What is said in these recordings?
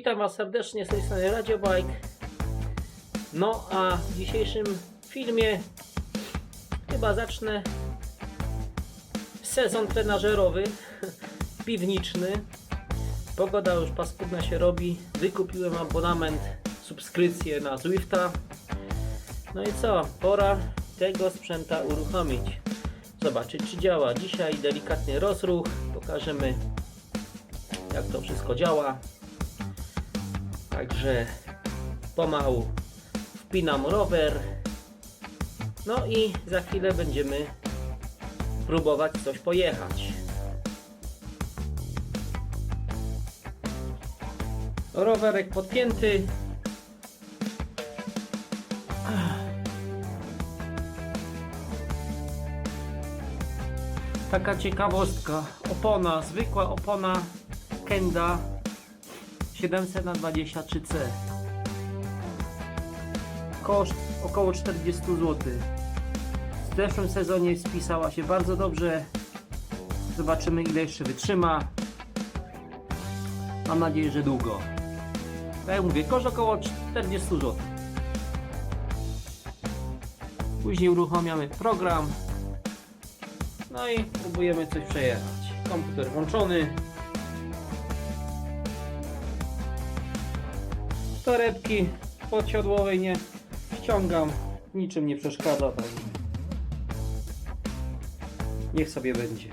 Witam Was serdecznie z tej strony Radio Bike. No a w dzisiejszym filmie chyba zacznę sezon trenażerowy, piwniczny. Pogoda już paskudna się robi. Wykupiłem abonament, subskrypcję na Zwifta. No i co? Pora tego sprzęta uruchomić. Zobaczyć czy działa. Dzisiaj delikatny rozruch. Pokażemy jak to wszystko działa. Także pomału wpinam rower. No i za chwilę będziemy próbować coś pojechać. Rowerek podpięty. Taka ciekawostka. Opona, zwykła opona Kenda 700 na 23C. Koszt około 40 zł. W zeszłym sezonie spisała się bardzo dobrze. Zobaczymy ile jeszcze wytrzyma. Mam nadzieję, że długo. Tak jak mówię, koszt około 40 zł. Później uruchamiamy program. No i próbujemy coś przejechać. Komputer włączony. Torebki podsiodłowej nie ściągam. Niczym nie przeszkadza. Także niech sobie będzie.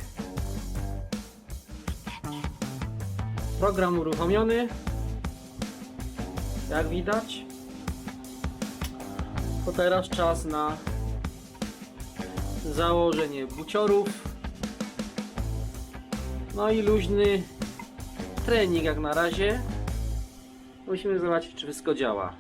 Program uruchomiony. Jak widać. To teraz czas na założenie buciorów. No i luźny trening jak na razie. Musimy zobaczyć, czy wszystko działa.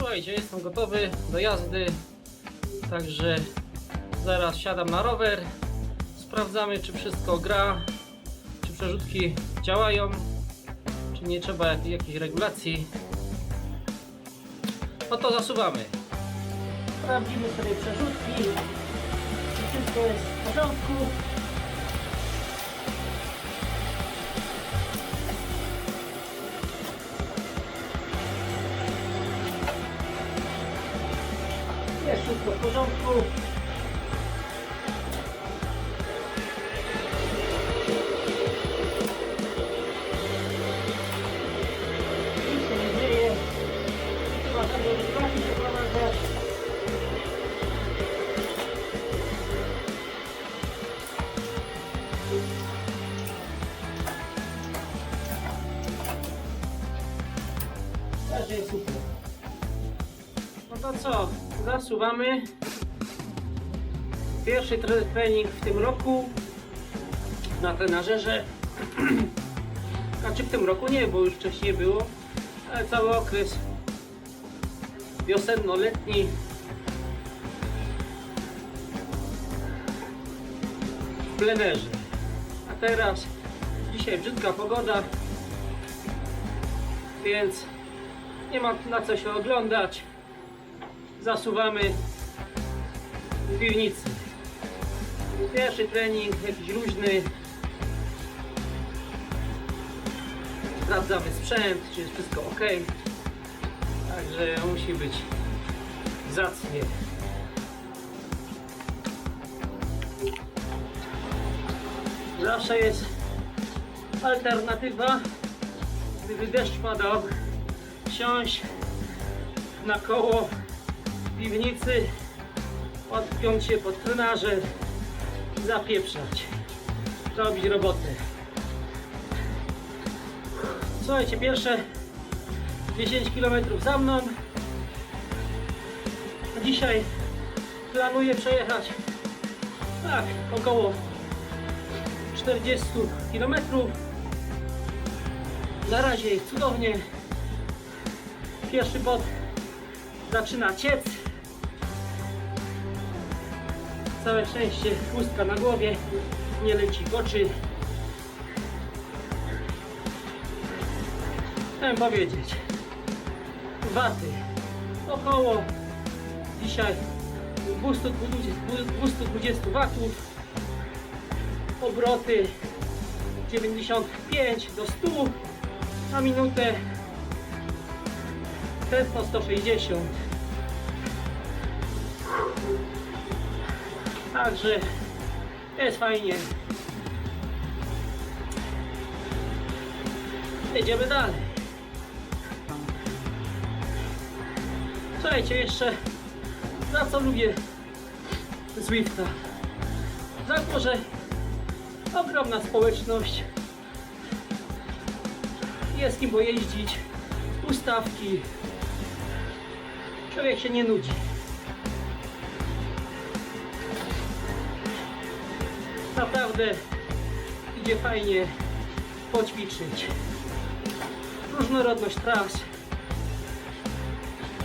Słuchajcie, jestem gotowy do jazdy. Także zaraz siadam na rower. Sprawdzamy, czy wszystko gra, czy przerzutki działają, czy nie trzeba jak- jakiejś regulacji. No to zasuwamy. Sprawdzimy sobie przerzutki, czy wszystko jest w porządku. Jest wszystko w porządku. Nic Zasuwamy. Pierwszy tre- trening w tym roku na trenażerze. Znaczy w tym roku nie, bo już wcześniej było, ale cały okres wiosenno-letni w plenerze. A teraz dzisiaj brzydka pogoda, więc nie ma na co się oglądać zasuwamy w piwnicy. Pierwszy trening, jakiś luźny. Sprawdzamy sprzęt, czy jest wszystko ok. Także musi być zacnie. Zawsze jest alternatywa, gdyby deszcz padał, siąść na koło piwnicy, odpiąć się pod trenażer, zapieprzać, robić robotę. Słuchajcie, pierwsze 10 km za mną. Dzisiaj planuję przejechać tak, około 40 km. Na razie cudownie. Pierwszy bot zaczyna ciec. Całe szczęście chustka na głowie, nie leci w oczy. Chciałem powiedzieć, waty około dzisiaj 220, 220 watów, obroty 95 do 100 na minutę, tętno 160. Także jest fajnie. Jedziemy dalej. Słuchajcie, jeszcze za co lubię Zwifta. Za to, że ogromna społeczność. Jest kim pojeździć. Ustawki. Człowiek się nie nudzi. Naprawdę idzie fajnie poćwiczyć. Różnorodność tras,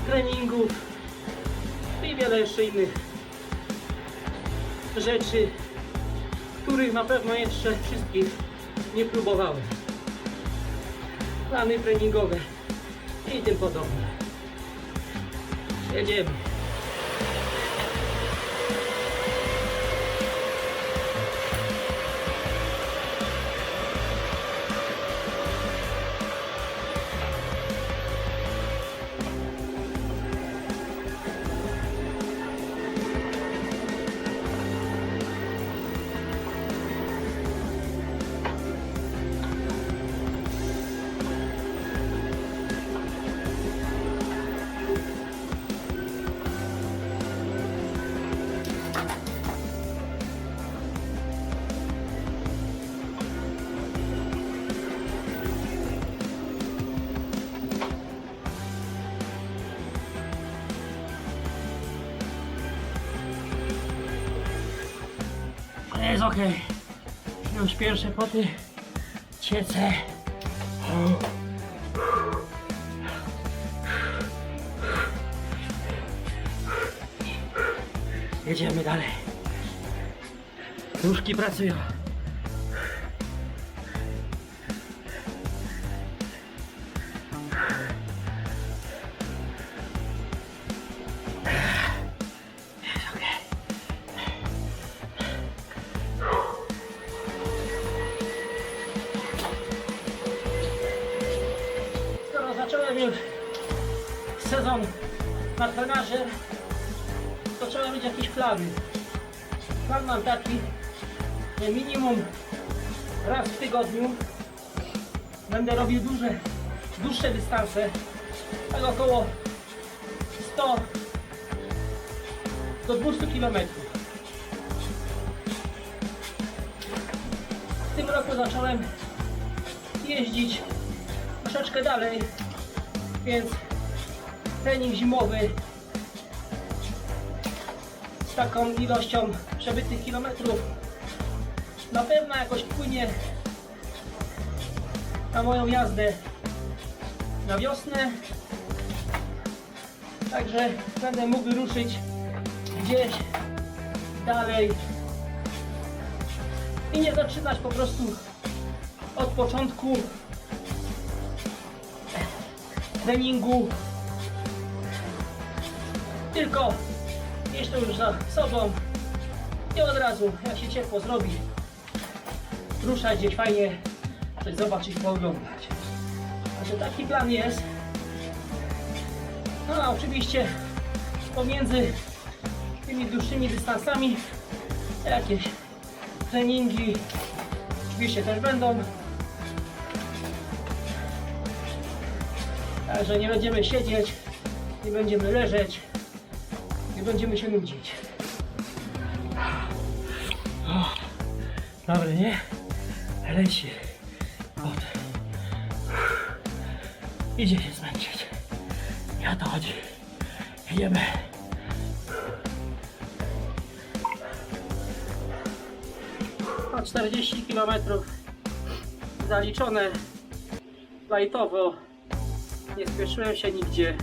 treningów i wiele jeszcze innych rzeczy, których na pewno jeszcze wszystkich nie próbowałem. Plany treningowe i tym podobne. Jedziemy. Jest ok. Już pierwsze poty ciece. Jedziemy dalej. Nóżki pracują. Na trenaże, to trzeba mieć jakieś plany. Plan mam taki, że minimum raz w tygodniu będę robił duże, dłuższe dystanse, tak około 100 do 200 km. W tym roku zacząłem jeździć troszeczkę dalej, więc trening zimowy z taką ilością przebytych kilometrów na pewno jakoś wpłynie na moją jazdę na wiosnę. Także będę mógł ruszyć gdzieś dalej i nie zaczynać po prostu od początku treningu. Tylko mieć to już za sobą i od razu, jak się ciepło zrobi, ruszać gdzieś fajnie, coś zobaczyć, pooglądać. Także taki plan jest. No a oczywiście pomiędzy tymi dłuższymi dystansami jakieś treningi oczywiście też będą. Także nie będziemy siedzieć, nie będziemy leżeć, będziemy się nudzić. O, Dobre, nie? Leci. Od. Idzie się zmęczyć. O to chodzi. Jedziemy. No 40 km zaliczone lajtowo. Nie spieszyłem się nigdzie.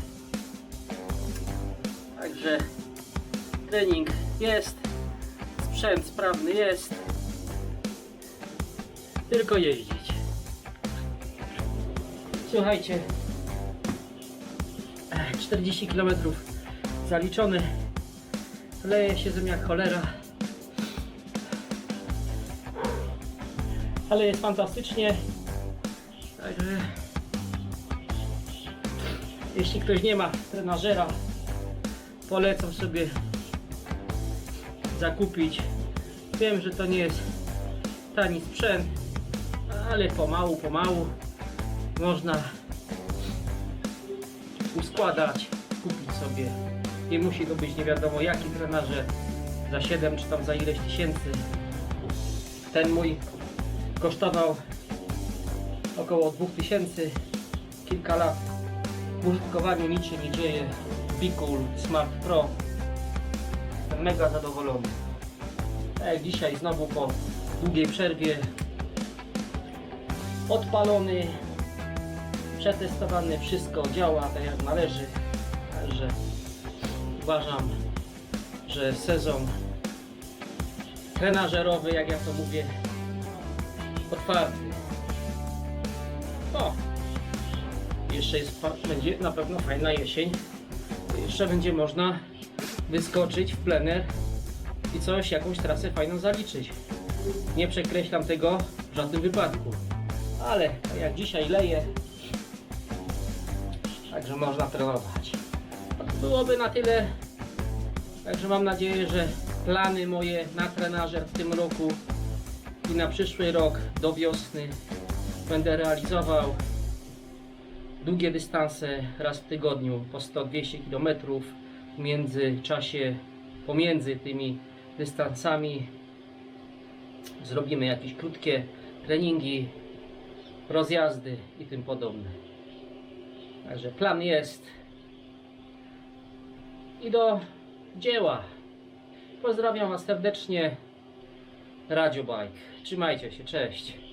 Trening jest. Sprzęt sprawny jest. Tylko jeździć. Słuchajcie. Ech, 40 km zaliczony. Leje się ze mnie jak cholera. Ale jest fantastycznie. Także jeśli ktoś nie ma trenażera, polecam sobie zakupić. Wiem, że to nie jest tani sprzęt, ale pomału, pomału można uskładać, kupić sobie. Nie musi to być nie wiadomo jaki trenażer za 7 czy tam za ileś tysięcy. Ten mój kosztował około 2000 kilka lat w użytkowaniu nic się nie dzieje Bicul Smart Pro mega zadowolony tak dzisiaj znowu po długiej przerwie odpalony przetestowany wszystko działa tak jak należy także uważam że sezon trenażerowy jak ja to mówię otwarty. O! Jeszcze jest, będzie na pewno fajna jesień. Jeszcze będzie można wyskoczyć w plener i coś, jakąś trasę fajną zaliczyć. Nie przekreślam tego w żadnym wypadku. Ale jak dzisiaj leje, także można trenować. Byłoby na tyle. Także mam nadzieję, że plany moje na trenażer w tym roku i na przyszły rok do wiosny będę realizował długie dystanse raz w tygodniu po 100-200 km w międzyczasie pomiędzy tymi dystansami zrobimy jakieś krótkie treningi rozjazdy i tym podobne. Także plan jest. I do dzieła. Pozdrawiam Was serdecznie. Radio Bike. Trzymajcie się, cześć.